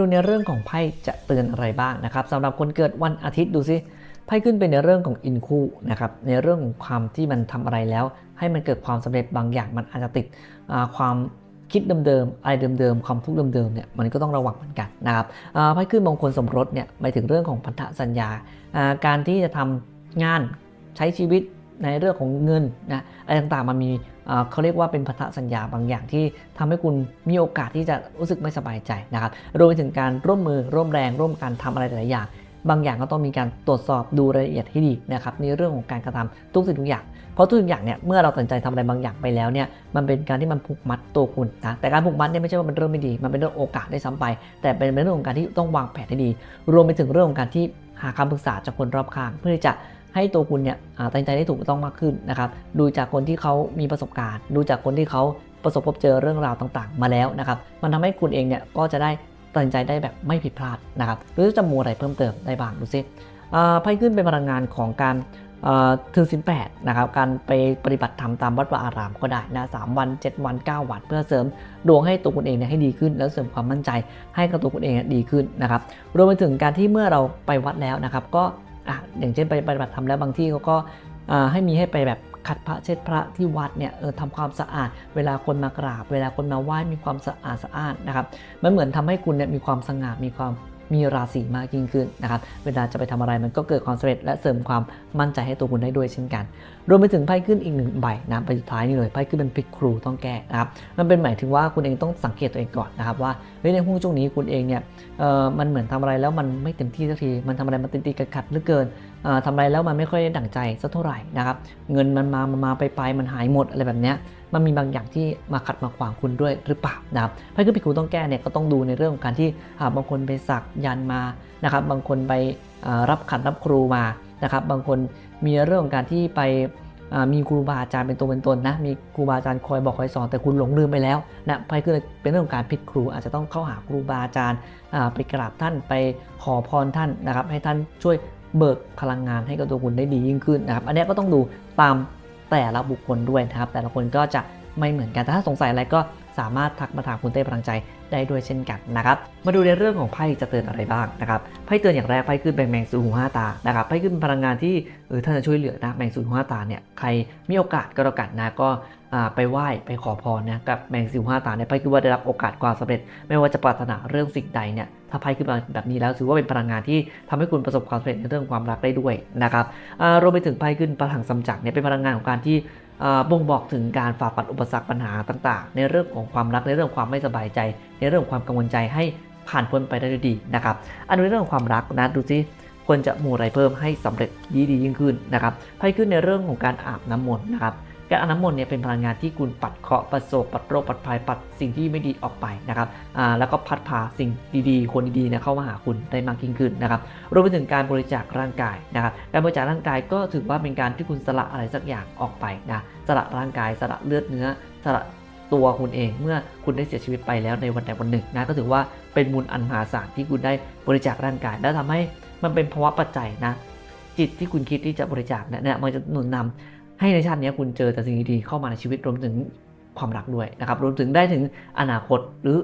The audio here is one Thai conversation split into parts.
ดูในเรื่องของไพ่จะเตือนอะไรบ้างนะครับสำหรับคนเกิดวันอาทิตย์ดูซิไพ่ขึ้นเป็นในเรื่องของอินคู่นะครับในเรื่องของความที่มันทำอะไรแล้ว ให้มันเกิดความสำเร็จบางอย่างมันอาจจะติดความคิดเดิมๆอะไรเดิมๆความทุกข์เดิมๆเนี่ยมันก็ต้องระวังเหมือนกันนะครับไพ่ขึ้นมงคลสมรสเนี่ยหมายถึงเรื่องของพันธสัญญาอ่าการที่จะทำงานใช้ชีวิต ในเรื่องของเงินนะอะไรต่างๆ มันมีเขาเรียกว่าเป็นพันธสัญญาบางอย่างที่ทำให้คุณมีโอกาสที่จะรู้สึกไม่สบายใจนะครับรวมไปถึงการร่วมมือร่วมแรงร่วมกันทำอะไรหลายอย่าง บางอย่างก็ต้องมีการตรวจสอบดูรายละเอียดให้ดีนะครับในเรื่องของการกระทำทุกสิ่งทุกอย่างเพราะทุกอย่างเนี่ยเมื่อเราตัดใจทำอะไรบางอย่างไปแล้วเนี่ยมันเป็นการที่มันผูกมัดตัวคุณนะแต่การผูกมัดเนี่ยไม่ใช่ว่ามันเริ่มไม่ดี มันเป็นเรื่องโอกาสได้ซ้ำไป แต่เป็นเรื่องของการที่ต้องวางแผนให้ดี รวมไปถึงเรื่องของการที่หาคำปรึกษาจากคนรอบข้าง เพื่อที่จะ ให้ตัวคุณเนี่ยตัดสินใจได้ถูกต้องมากขึ้นนะครับดูจากคนที่เขามีประสบการณ์ ดูจากคนที่เขาประสบพบเจอเรื่องราวต่างๆ มาแล้วนะครับมันทำให้คุณเองเนี่ยก็จะได้ตัดสินใจได้แบบไม่ผิดพลาดนะครับหรือจะมูอะไรเพิ่มเติมได้บ้างดูซิอ่าไพ่ขึ้นเป็นพลังงานของการอ่าถือศีลแปดนะครับการไปปฏิบัติธรรมตามวัดวาอารามก็ได้นะสามวัน 7 วัน 9 วัน เพื่อเสริมดวงให้ตัวคุณเองเนี่ยให้ดีขึ้น แล้วเสริมความมั่นใจให้กับตัวคุณเองดีขึ้นนะครับรวมไปถึงการที่เมื่อเราไปวัดแล้วนะครับ ก็ อะอย่างเช่นไปปฏิบัติธรรมแล้วบางที่เขาก็ให้มีให้ไปแบบขัดพระเช็ดพระที่วัดเนี่ยเออทำความสะอาด เวลาคนมากราบ เวลาคนมาไหว้มีความสะอาดสะอาดนะครับมันเหมือนทำให้คุณเนี่ยมีความสง่ามีความ มีราศีมากยิ่งขึ้นนะครับ เวลาจะไปทำอะไรมันก็เกิดความสำเร็จและเสริมความมั่นใจให้ตัวคุณได้ด้วยเช่นกัน รวมไปถึงไพ่ขึ้นอีกหนึ่งใบนะไปสุดท้ายนี่เลยไพ่ขึ้นเป็นพิกครูต้องแก้นะครับมันเป็นหมายถึงว่าคุณเองต้องสังเกตตัวเองก่อนนะครับว่าในห่วงช่วงนี้คุณเองเนี่ยเอ่อมันเหมือนทำอะไรแล้วมันไม่เต็มที่สักทีมันทำอะไรมันติดๆขัดเหลือเกินทำอะไรแล้วมันไม่ค่อยได้ดั่งใจสักเท่าไหร่นะครับ เงินมันมามามาไปไปมันหายหมดอะไรแบบนี้มันมีบางอย่างที่มาขัดมาขวางคุณด้วยหรือเปล่านะครับไพ่ขึ้นปีกูต้องแก้เนี่ยก็ต้องดูในเรื่องของการที่าบางคนไปสักยันมานะครับ บางคนไปรับขันรับครูมานะครับ บางคนมีเรื่องของการที่ไปมีครูบาอาจารย์เป็นตัวเป็นตนนะ มีครูบาอาจารย์คอยบอกคอยสอนแต่คุณหลงลืมไปแล้วนะไพ่ขึ้นเป็นเรื่องของการผิดครู อาจจะต้องเข้าหาครูบาอาจารย์ไปกราบท่านไปขอพรท่านนะครับ ให้ท่านช่วย เบิกพลังงานให้กับตัวคุณได้ดียิ่งขึ้นนะครับ อันนี้ก็ต้องดูตามแต่ละบุคคลด้วยนะครับ แต่ละคนก็จะไม่เหมือนกัน แต่ถ้าสงสัยอะไรก็ สามารถทักมาถามคุณเต้พลังใจได้ด้วยเช่นกันนะครับ มาดูในเรื่องของไพ่จะเตือนอะไรบ้างนะครับ ไพ่เตือนอย่างแรกไพ่ขึ้นเป็นแมงสูหูห้าตา นะครับ ไพ่ขึ้นเป็นพลังงานที่เออท่านจะช่วยเหลือนะแมงสูหูห้าตาเนี่ย ใครมีโอกาสก็แล้วกันนะก็ไปไหว้ไปขอพรนะกับแมงสูหูห้าตาเนี่ยไพ่คือว่าได้รับโอกาสความสำเร็จ ไม่ว่าจะปรารถนาเรื่องสิ่งใดเนี่ยถ้าไพ่ขึ้นมาแบบนี้แล้วถือว่าเป็นพลังงานที่ทำให้คุณประสบความสำเร็จในเรื่องความรักได้ด้วยนะครับรวมไปถึงไพ่ขึ้นพลังซัมจักเนี่ยเป็นพลังงานของการที่ บ่งบอกถึงการฝ่าฟันอุปสรรคปัญหาต่าง ๆ ในเรื่องของความรักในเรื่องความไม่สบายใจ ในเรื่องความกังวลใจให้ผ่านพ้นไปได้ด้วยดีนะครับ อันนี้เรื่องของความรักนะดูซิควรจะมูอะไรเพิ่มให้สำเร็จดีดียิ่งขึ้นนะครับไพ่ขึ้นในเรื่องของการอาบน้ำมนต์นะครับ การอาบน้ำมนต์เนี่ยเป็นพลังงานที่คุณปัดเคราะห์ปัดโศกปัดโรคปัดภัยปัดสิ่งที่ไม่ดีออกไปนะครับอ่าแล้วก็พัดพาสิ่งดีๆ คนดีๆเนี่ยเข้ามาหาคุณได้มากยิ่งขึ้นนะครับรวมไปถึงการบริจาคร่างกายนะครับการบริจาคร่างกายก็ถือว่าเป็นการที่คุณสละอะไรสักอย่างออกไปนะสละร่างกายสละเลือดเนื้อสละตัวคุณเองเมื่อคุณได้เสียชีวิตไปแล้วในวันใดวันหนึ่งนะก็ถือว่าเป็นบุญอันมหาศาลที่คุณได้บริจาคร่างกาย และทำให้มันเป็นภาวะปัจจัยนะจิตที่คุณคิดที่จะบริจาคเนี่ยมันจะหนุนนำ ให้ในชาตินี้คุณเจอแต่สิ่งดีๆเข้ามาในชีวิตรวมถึงความรักด้วยนะครับรวมถึงได้ถึงอนาคตหรือ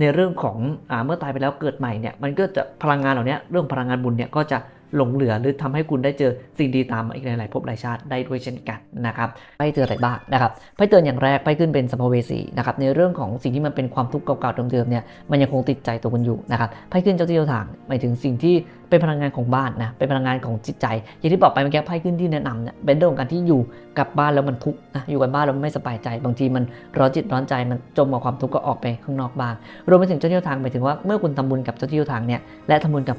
ในเรื่องของอเมื่อตายไปแล้วเกิดใหม่เนี่ยมันก็จะพลังงานเหล่านี้เรื่องพลังงานบุญเนี่ยก็จะหลงเหลือหรือทำให้คุณได้เจอสิ่งดีตามมาอีกหลายๆภพหลายชาติได้ด้วยเช่นกันนะครับไพ่เตืออะไรบ้างนะครับไพ่เตือนอย่างแรกไพ่ขึ้นเป็นสัมภเวสีนะครับในเรื่องของสิ่งที่มันเป็นความทุกข์เก่าๆเดิมๆเนี่ยมันยังคงติดใจตัวคุณอยู่นะครับไพ่ขึ้นเจ้าที่เจ้าทางหมายถึงสิ่งที่ เป็นพลังงานของบ้านนะเป็นพลังงานของจิตใจ อย่างที่บอกไปเมื่อกี้ไพ่ขึ้นที่แนะนำเนี่ยเป็นเรื่องของการที่อยู่กับบ้านแล้วมันทุกข์นะอยู่กับบ้านแล้วมันไม่สบายใจ บางทีมันร้อนจิตร้อนใจมันจมกับความทุกข์ก็ออกไปข้างนอกบ้านรวมไปถึงเจ้าที่ทางหมายถึงว่าเมื่อคุณทำบุญกับเจ้าที่ทางเนี่ยและทำบุญกับ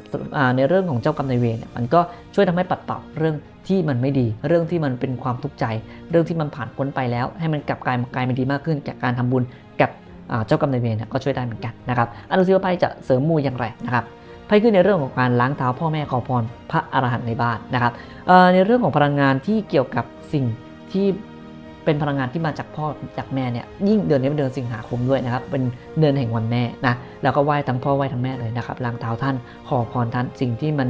ในเรื่องของเจ้ากรรมนายเวรเนี่ยมันก็ช่วยทำให้ปัดเป่าเรื่องที่มันไม่ดี เรื่องที่มันเป็นความทุกข์ใจ เรื่องที่มันผ่านพ้นไปแล้ว ให้มันกลับกลายกลายเป็นดีมากขึ้นจากการทำบุญกับเจ้ากรรมนายเวรเนี่ยก็ช่วยได้เหมือนกันนะครับอันดูซิว่าไพ่จะเสริมมูอย่างไรนะครับ ไพ่ขึ้นในเรื่องของการล้างเท้าพ่อแม่ขอพรพระอรหันต์ในบ้านนะครับในเรื่องของพลังงานที่เกี่ยวกับสิ่งที่เป็นพลังงานที่มาจากพ่อจากแม่เนี่ยยิ่งเดือนนี้เป็นเดือนสิงหาคมด้วยนะครับเป็นเดือนแห่งวันแม่นะแล้วก็ไหว้ทั้งพ่อไหว้ทั้งแม่เลยนะครับล้างเท้าท่านขอพรท่านสิ่งที่มัน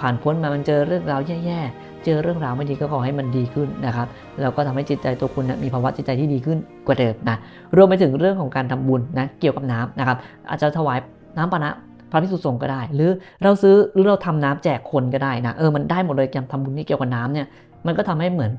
ผ่านพ้นมามันเจอเรื่องราวแย่ๆเจอเรื่องราวไม่ดีก็ขอให้มันดีขึ้นนะครับแล้วก็ทำให้จิตใจตัวคุณนะมีภาวะจิตใจที่ดีขึ้นกว่าเดิมนะรวมไปถึงเรื่องของการทำบุญนะเกี่ยวกับน้ำนะครับอาจจะถวายน้ำปานะ พระพิสุสงฆ์ก็ได้ หรือเราซื้อหรือเราทำน้ำแจกคนก็ได้นะเออมันได้หมดเลยการทำบุญที่เกี่ยวกับน้ำเนี่ยมันก็ทำให้เหมือน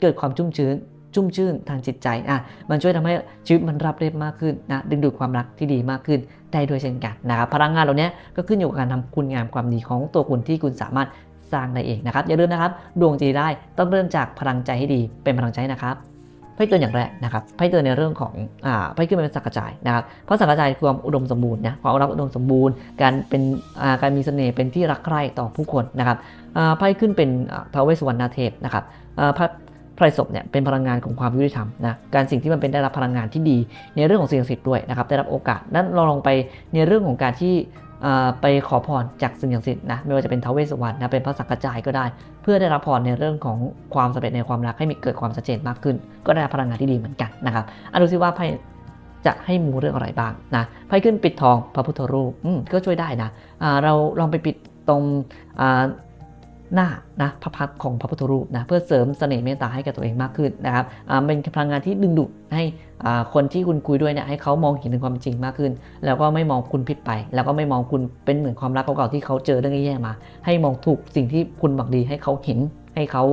เกิดความชุ่มชื้นชุ่มชื่นทางจิตใจอะมันช่วยทำให้ชีวิตมันรับเรียบมากขึ้นนะดึงดูดความรักที่ดีมากขึ้นได้ด้วยเช่นกันนะครับพลังงานเหล่านี้ก็ขึ้นอยู่กับการทำคุณงามความดีของตัวคุณที่คุณสามารถสร้างได้เองนะครับอย่าลืมนะครับดวงจีได้ต้องเริ่มจากพลังใจให้ดีเป็นพลังใจนะครับ ไพ่เตือนอย่างแรกนะครับไพ่เตือนในเรื่องของอ่าไพ่ขึ้นมาเป็นสังกระจายนะครับเพราะสังกระจายคือความอุดมสมบูรณ์นะความรักอุดมสมบูรณ์ การเป็นอ่าการมีเสน่ห์เป็นที่รักใคร่ต่อผู้คนนะครับอ่าไพ่ขึ้นเป็นอ่าท้าวเวสสุวรรณเทพนะครับอ่าพระไพรศพเนี่ยเป็นพลังงานของความยุติธรรมนะการสิ่งที่มันเป็นได้รับพลังงานที่ดี ในเรื่องของสิ่งศักดิ์สิทธิ์ด้วยนะครับได้รับโอกาสนั้นเราลองไปในเรื่องของการที่ ไปขอพรจากสิ่งศักดิ์สิทธิ์นะไม่ว่าจะเป็นทาวเวสวรรณนะเป็นพระสังกระจายก็ได้ เพื่อได้รับพรในเรื่องของความสำเร็จในความรักให้มีเกิดความชัดเจนมากขึ้น ก็ได้พลังงานที่ดีเหมือนกันนะครับอะดูซิว่าไพ่จะให้มูเรื่องอะไรบ้างนะไพ่ขึ้นปิดทองพระพุทธรูปอืมก็ช่วยได้นะเราลองไปปิดตรง หน้านะพระพักของพระพุทธรูปนะเพื่อเสริมเสน่ห์เมตตาให้กับตัวเองมากขึ้นนะครับเป็นพลังงานที่ดึงดูดให้คนที่คุณคุยด้วยเนี่ยให้เขามองเห็นถึงความจริงมากขึ้น แล้วก็ไม่มองคุณผิดไป แล้วก็ไม่มองคุณเป็นเหมือนความรักเก่าๆที่เขาเจอเรื่องแย่ๆมา ให้มองถูกสิ่งที่คุณบักดีให้เขาเห็นให้เขา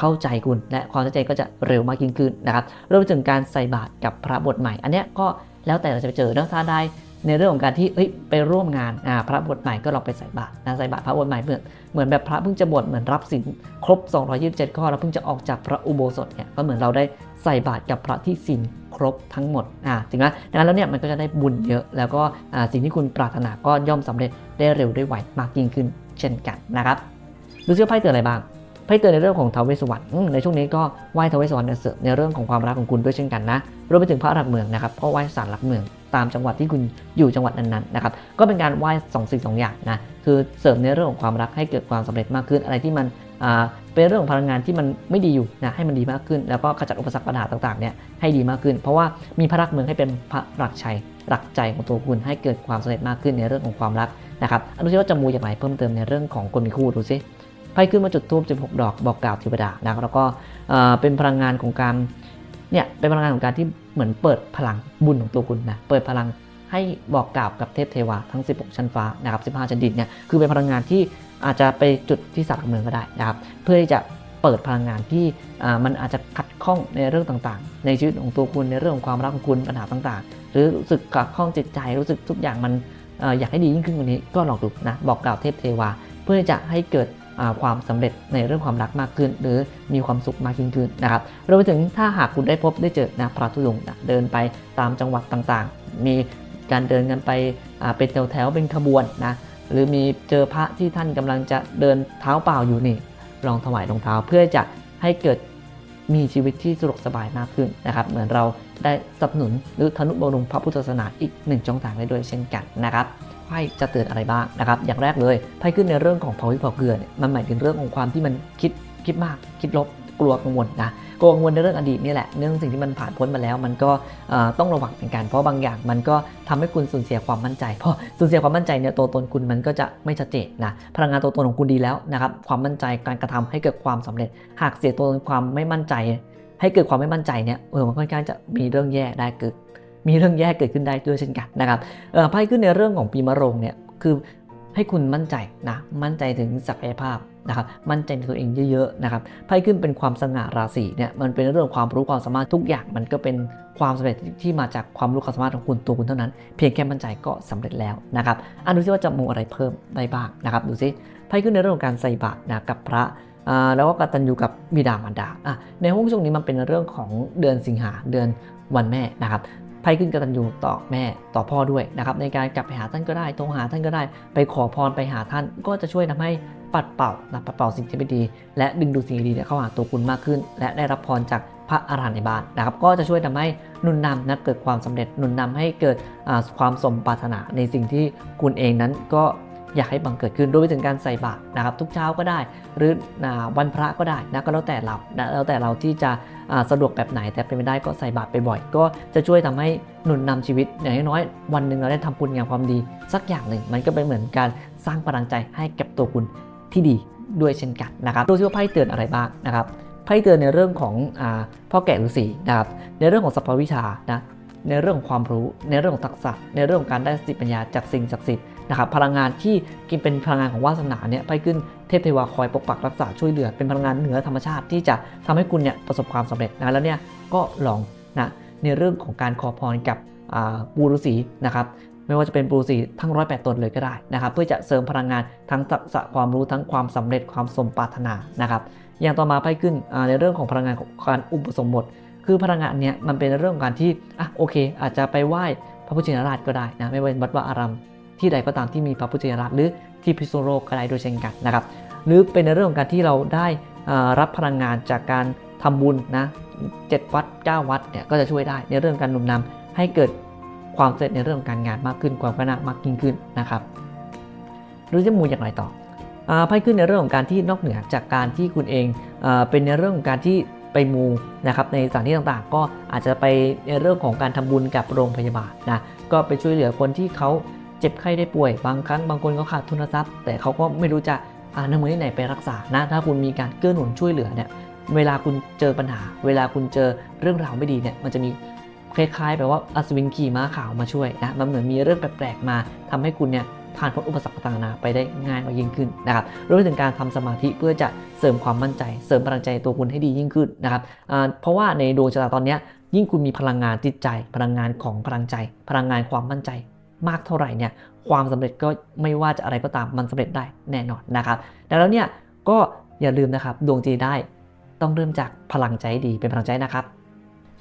เข้าใจคุณและความชัดเจก็จะเร็วมากยิ่งขึ้นนะครับรวมไปถึงการใส่บาตรกับพระบทใหม่ อันนี้ก็แล้วแต่เราจะไปเจอเนะถ้าได้ ในเรื่องของการที่เอ้ยไปร่วมงานอ่าพระบทใหม่ก็ลองไปใส่บาตรนะใส่บาตรพระบทใหม่เหมือนเหมือนแบบพระเพิ่งจะบวชเหมือนรับศีลครบ 227 ข้อแล้วเพิ่งจะออกจากพระอุโบสถเนี่ยก็เหมือนเราได้ใส่บาตรกับพระที่ศีลครบทั้งหมดอ่าถึงนะดังนั้นแล้วเนี่ยมันก็จะได้บุญเยอะแล้วก็อ่าสิ่งที่คุณปรารถนาก็ย่อมสำเร็จได้เร็วได้ไวมากยิ่งขึ้นเช่นกันนะครับดูซิว่าไพ่เตือนอะไรบ้าง ไพ่เตือนในเรื่องของทาวเวสวรรณอืมในช่วงนี้ก็ไหว้ทาวเวสวรรณเสริมในเรื่องของความรักของคุณด้วยเช่นกันนะรวมไปถึงพระหลักเมืองนะครับก็ไหว้ศาลหลักเมืองตามจังหวัดที่คุณอยู่จังหวัดนั้นๆนะครับก็เป็นการไหว้สองสิ่งสองอย่างนะคือเสริมในเรื่องของความรักให้เกิดความสำเร็จมากขึ้นอะไรที่มันเป็นเรื่องของพลังงานที่มันไม่ดีอยู่นะให้มันดีมากขึ้น แล้วก็ขจัดอุปสรรคปัญหาต่างๆเนี่ยให้ดีมากขึ้น เพราะว่ามีพระหลักเมืองให้เป็นพระหลักชัยหลักใจของตัวคุณให้เกิดความสำเร็จมากขึ้นในเรื่องของความรักนะครับอนุชิว่าจะมูอย่างไรเพิ่มเติมในเรื่องของคนมีคู่ดูซิ ไพ่ขึ้นมาจุดทูบ16 ดอกบอกกล่าวเทวดานะครับแล้วก็เป็นพลังงานของการเนี่ยเป็นพลังงานของการที่เหมือนเปิดพลังบุญของตัวคุณนะเปิดพลังให้บอกกล่าวกับเทพเทวาทั้ง 16 ชั้นฟ้านะครับ15 ชั้นดินเนี่ยคือเป็นพลังงานที่อาจจะไปจุดที่สักเมืองก็ได้นะครับเพื่อที่จะเปิดพลังงานที่มันอาจจะขัดข้องในเรื่องต่างๆ ในชีวิตของตัวคุณในเรื่องของความรักของคุณปัญหาต่างๆ หรือรู้สึกขัดข้องจิตใจรู้สึกทุกอย่างมันอยากให้ดียิ่งขึ้นกว่านี้ก็ลองดูนะบอกกล่าวเทพเทวา เพื่อที่จะให้เกิด ความสำเร็จในเรื่องความรักมากขึ้น หรือมีความสุขมากยิ่งขึ้นนะครับรวมไปถึงถ้าหากคุณได้พบได้เจอนะพระธุดงค์นะเดินไปตามจังหวัดต่างๆ มีการเดินกันไปเป็นแถวๆเป็นขบวนนะหรือมีเจอพระที่ท่านกำลังจะเดินเท้าเปล่าอยู่นี่ลองถวายรองเท้าเพื่อจะให้เกิดมีชีวิตที่สะดวกสบายมากขึ้นนะครับเหมือนเราได้สนับสนุนหรือทนุบำรุงพระพุทธศาสนาอีกหนึ่งช่องทางได้ด้วยเช่นกันนะครับ ไพ่จะเตือนอะไรบ้างนะครับ อย่างแรกเลยไพ่ขึ้นในเรื่องของเผาวิเผาเกลือเนี่ยมันหมายถึงเรื่องของความที่มันคิดคิดมากคิดลบกลัวกังวลนะกลัวกังวลในเรื่องอดีตนี่แหละเรื่องสิ่งที่มันผ่านพ้นมาแล้ว มันก็ต้องระวังเหมือนกันเพราะบางอย่างมันก็ทำให้คุณสูญเสียความมั่นใจพอสูญเสียความมั่นใจเนี่ยตัวตนคุณมันก็จะไม่ชัดเจนนะพลังงานตัวตนของคุณดีแล้วนะครับความมั่นใจการกระทำให้เกิดความสำเร็จ หากเสียตัวตนความไม่มั่นใจ ให้เกิดความไม่มั่นใจเนี่ยเออมันค่อนข้างจะมีเรื่องแย่ได้เกิด มีเรื่องแย่เกิดขึ้นได้ด้วยเช่นกันนะครับไพ่ขึ้นในเรื่องของปีมะโรงเนี่ยคือให้คุณมั่นใจนะมั่นใจถึงศักยภาพนะครับมั่นใจในตัวเองเยอะๆนะครับไพ่ขึ้นเป็นความสง่าราศีเนี่ยมันเป็นเรื่องความรู้ความสามารถทุกอย่าง มันก็เป็นความสำเร็จที่มาจากความรู้ความสามารถของคุณตัวคุณเท่านั้น เพียงแค่มั่นใจก็สำเร็จแล้วนะครับอะดูซิว่าจะมูอะไรเพิ่มได้บ้างนะครับดูซิไพ่ขึ้นในเรื่องของการใส่บาตรนะกับพระอ่าแล้วก็กตัญญูกับบิดามารดาอะในห้องช่วงนี้มันเป็นเรื่องของเดือนสิงหาเดือนวันแม่นะครับ ไพ่ขึ้นกตัญญูต่อแม่ต่อพ่อด้วยนะครับในการกลับไปหาท่านก็ได้โทรหาท่านก็ได้ ไปขอพรไปหาท่านก็จะช่วยทำให้ปัดเป่านะปัดเป่าสิ่งที่ไม่ดี และดึงดูดสิ่งดีๆเข้าหาตัวคุณมากขึ้น และได้รับพรจากพระอารหันต์ในบ้านนะครับก็จะช่วยทำให้นุนนำนะเกิดความสำเร็จนุนนำให้เกิดความสมปรารถนาในสิ่งที่คุณเองนั้นก็อยากให้บังเกิดขึ้นรวมไปถึงการใส่บาตรนะครับ ทุกเช้าก็ได้ หรือวันพระก็ได้นะก็แล้วแต่เรานะแล้วแต่เราที่จะ สะดวกแบบไหน แต่เป็นไม่ได้ก็ใส่บาตรไปบ่อย ก็จะช่วยทำให้หนุนนำชีวิตอย่างน้อยๆวันหนึ่งเราได้ทำบุญงานความดี สักอย่างหนึ่งมันก็เป็นเหมือนการสร้างพลังใจให้กับตัวคุณที่ดีด้วยเช่นกันนะครับดูซิว่าไพ่เตือนอะไรบ้างนะครับไพ่เตือนในเรื่องของอพ่อแก่ฤาษีนะครับในเรื่องของสัพพวิชานะในเรื่องของความรู้ในเรื่องของทักษะ ในเรื่องของการได้สติปัญญาจากสิ่งศักดิ์สิทธิ์นะครับพลังงานที่กินเป็นพลังงานของวาสนาเนี่ยไพ่ขึ้น ทพเทวาคอยปกปักรักษาช่วยเหลือเป็นพลังงานเหนือธรรมชาติที่จะทำให้คุณเนี่ยประสบความสำเร็จนะแล้วเนี่ยก็ลองนะในเรื่องของการขอพรกับอ่าปูฤาษีนะครับไม่ว่าจะเป็นปูฤาษีทั้งร้อยแปดตนเลยก็ได้นะครับ เพื่อจะเสริมพลังงานทั้งทักษะความรู้ทั้งความสำเร็จความสมปรารถนานะครับ อย่างต่อมาไพ่ขึ้นในเรื่องของพลังงานของการอุปสมบท คือพลังงานเนี้ยมันเป็นเรื่องของการที่อะโอเค อาจจะไปไหว้พระพุทธชินราชก็ได้นะไม่ว่าวัดวาอารามที่ใดก็ตามที่มีพระพุทธชินราชหรือ ที่พิษณุโลกก็ได้โดยเช่นกันนะครับหรือเป็นในเรื่องของการที่เราได้รับพลังงานจากการทำบุญนะเจ็ดวัดเก้าวัดเนี่ยก็จะช่วยได้ในเรื่องการหนุนนำให้เกิดความสร็จในเรื่องของการงานมากขึ้นความก้าวหน้ามากยิ่งขึ้นนะครับหรือจะมูอย่างไรต่ออไพ่ขึ้นในเรื่องของการที่นอกเหนือจากการที่คุณเองเอเป็นในเรื่องของการที่ไปมูนะครับในสถานที่ต่างๆ ก็อาจจะไปในเรื่องของการทำบุญกับโรงพยาบาลนะก็ไปช่วยเหลือคนที่เขา จ็บไข้ได้ป่วย บางครั้งบางคนเขาขาดทุนทรัพย์ แต่เขาก็ไม่รู้จะอานำเงินที่ไหนไปรักษานะถ้าคุณมีการเกื้อหนุนช่วยเหลือเนี่ยเวลาคุณเจอปัญหา เวลาคุณเจอเรื่องราวไม่ดีเนี่ยมันจะมีคล้ายๆแบบว่าอัศวินขี่ม้าขาวมาช่วยนะมันเหมือนมีเรื่องแปลกๆมาทำให้คุณเนี่ยผ่านพ้นอุปสรรคต่างๆนานาไปได้ง่ายกว่ายิ่งขึ้นนะครับรวมไปถึงการทำสมาธิเพื่อจะเสริมความมั่นใจ เสริมพลังใจตัวคุณให้ดียิ่งขึ้นนะครับเพราะว่าในดวงชะตาตอนนี้ยยิ่งคุณมีพลังงานจิตใจ พลังงานของพลังใจ พลังงานความมั่นใจ มากเท่าไหร่เนี่ยความสำเร็จก็ไม่ว่าจะอะไรก็ตามมันสำเร็จได้แน่นอนนะครับดังนั้นเนี่ยก็อย่าลืมนะครับดวงจีได้ต้องเริ่มจากพลังใจดีเป็นพลังใจนะครับ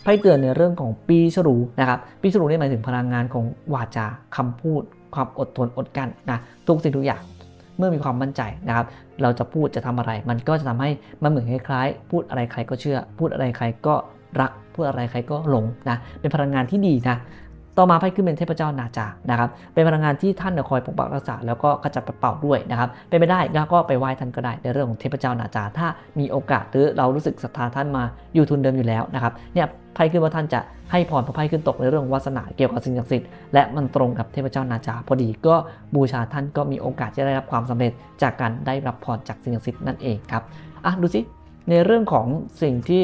ไพ่เตือนในเรื่องของปีฉลูนะครับปีฉลูนี่หมายถึงพลังงานของวาจาคำพูด ความอดทนอดกันนะทุกสิ่งทุกอย่างเมื่อมีความมั่นใจนะครับ เราจะพูดจะทำอะไร มันก็จะทำให้มันเหมือนคล้ายๆ พูดอะไรใครก็เชื่อ พูดอะไรใครก็รัก พูดอะไรใครก็หลงนะเป็นพลังงานที่ดีนะ ต่อมาไพ่ขึ้นเป็นเทพเจ้านาจานะครับ เป็นพลังงานที่ท่านคอยปกปักรักษาแล้วก็ขจัดปัดเป่าด้วยนะครับ เป็นไปได้ก็ไปไหว้ท่านก็ได้ในเรื่องของเทพเจ้านาจา ถ้ามีโอกาสหรือเรารู้สึกศรัทธาท่านมาอยู่ทุนเดิมอยู่แล้วนะครับเนี่ยไพ่ขึ้นว่าท่านจะให้พรพระไพ่ขึ้นตกในเรื่องวาสนาเกี่ยวกับสิ่งศักดิ์สิทธิ์และมันตรงกับเทพเจ้านาจา พอดีก็บูชาท่านก็มีโอกาสจะได้รับความสำเร็จจากการได้รับพรจากสิ่งศักดิ์สิทธิ์นั่นเองครับอะดูสิในเรื่องของสิ่งที่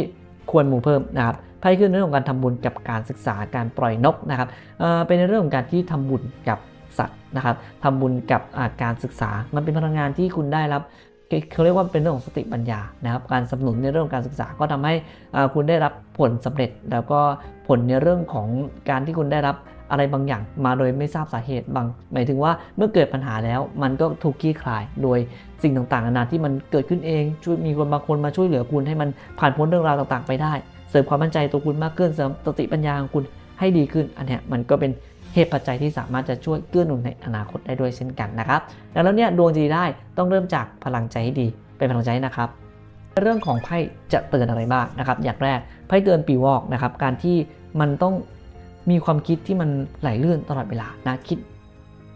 ควรมูเพิ่มนะครับไพ่ขึ้นเรื่องของการทำบุญกับการศึกษาการปล่อยนกนะครับเเป็นในเรื่องของการที่ทำบุญกับสัตว์นะครับทำบุญกับการศึกษา มันเป็นพลังงานที่คุณได้รับเขาเรียกว่าเป็นเรื่องของสติปัญญานะครับ การสนับสนุนในเรื่องของการศึกษาก็ทำให้คุณได้รับผลสำเร็จ แล้วก็ผลในเรื่องของการที่คุณได้รับ อะไรบางอย่างมาโดยไม่ทราบสาเหตุบาง หมายถึงว่าเมื่อเกิดปัญหาแล้ว มันก็ถูกคลี่คลายโดยสิ่งต่างๆนานาที่มันเกิดขึ้นเองช่วยมีคนบางคนมาช่วยเหลือคุณให้มันผ่านพ้นเรื่องราวต่างๆ ไปได้ เสริมความมั่นใจตัวคุณมากขึ้นเสริมสติปัญญาของคุณให้ดีขึ้น อันนี้มันก็เป็นเหตุปัจจัยที่สามารถจะช่วยเกื้อหนุนในอนาคตได้ด้วยเช่นกันนะครับดังนั้นเนี่ยดวงดีได้ต้องเริ่มจากพลังใจให้ดีเป็นพลังใจนะครับเรื่องของไพ่จะเตือนอะไรบ้างนะครับ อย่างแรกไพ่เตือนปีวอกนะครับ การที่มันต้อง มีความคิดที่มันไหลลื่นตลอดเวลานะคิด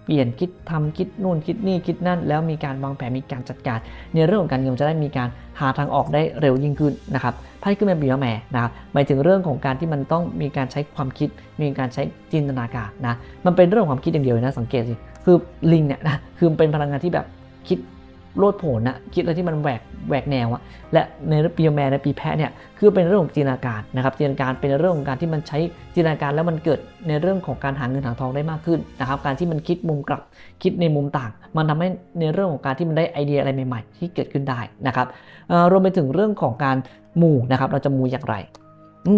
เปลี่ยนคิดทำคิดนู่นคิดนี่คิดนั่น แล้วมีการวางแผนมีการจัดการ ในเรื่องของการเงินจะได้มีการหาทางออกได้เร็วยิ่งขึ้นนะครับไพ่ขึ้นเป็นปีมะแม่นะครับหมายถึงเรื่องของการที่มันต้องมีการใช้ความคิด มีการใช้จินตนาการนะมันเป็นเรื่องของความคิดอย่างเดียวนะสังเกตสิคือลิงเนี่ยนะคือมันเป็นพลังงานที่แบบคิด โลดโผนนะคิดอะไรที่มันแหวกแหวกแนวอะและในปีแม่ในปีแพะเนี่ยคือเป็นเรื่องของจินตนาการนะครับจินตนาการเป็นเรื่องของการที่มันใช้จินตนาการแล้วมันเกิดในเรื่องของการหาเงินหาทองได้มากขึ้นนะครับการที่มันคิดมุมกลับคิดในมุมต่าง มันทำให้ในเรื่องของการที่มันได้ไอเดียอะไรใหม่ ๆ ที่เกิดขึ้นได้นะครับรวมไปถึงเรื่องของการมูนะครับเราจะมูอย่างไร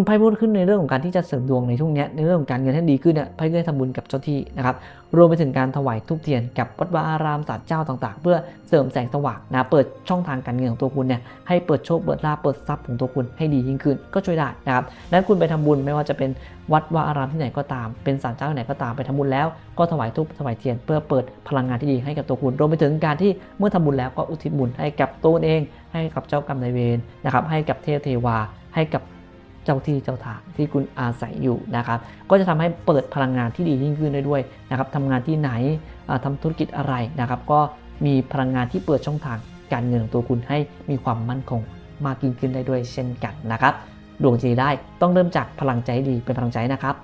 ไพ่พูดขึ้นในเรื่องของการที่จะเสริมดวงในช่วงนี้ในเรื่องของการเงินให้ดีขึ้นเนี่ยไพ่ก็ได้ทำบุญกับเจ้าที่นะครับรวมไปถึงการถวายทุกเทียนกับวัดวาอารามศาลเจ้าต่างๆ เพื่อเสริมแสงสว่างนะเปิดช่องทางการเงินของตัวคุณเนี่ยให้เปิดโชคเปิดลาภเปิดทรัพย์ของตัวคุณให้ดียิ่งขึ้น ก็ช่วยได้นะครับนั้นคุณไปทำบุญไม่ว่าจะเป็นวัดวาอารามที่ไหนก็ตาม เป็นศาลเจ้าที่ไหนก็ตามไปทำบุญแล้วก็ถวายทุกถวายเทียน เพื่อเปิดพลังงานที่ดีให้กับตัวคุณ รวมไปถึงการที่เมื่อทำบุญแล้วก็อุทิศบุญให้กับตัวเอง ให้กับเจ้ากรรมนายเวรนะครับให้กับเทพเทวาให้กับ เจ้าที่เจ้าทางที่คุณอาศัยอยู่นะครับ ก็จะทำให้เปิดพลังงานที่ดียิ่งขึ้นได้ด้วยนะครับทำงานที่ไหนทำทำธุรกิจอะไรนะครับ ก็มีพลังงานที่เปิดช่องทางการเงินของตัวคุณให้มีความมั่นคงมากยิ่งขึ้นได้ด้วยเช่นกันนะครับดวงจีได้ต้องเริ่มจากพลังใจดีเป็นพลังใจนะครับ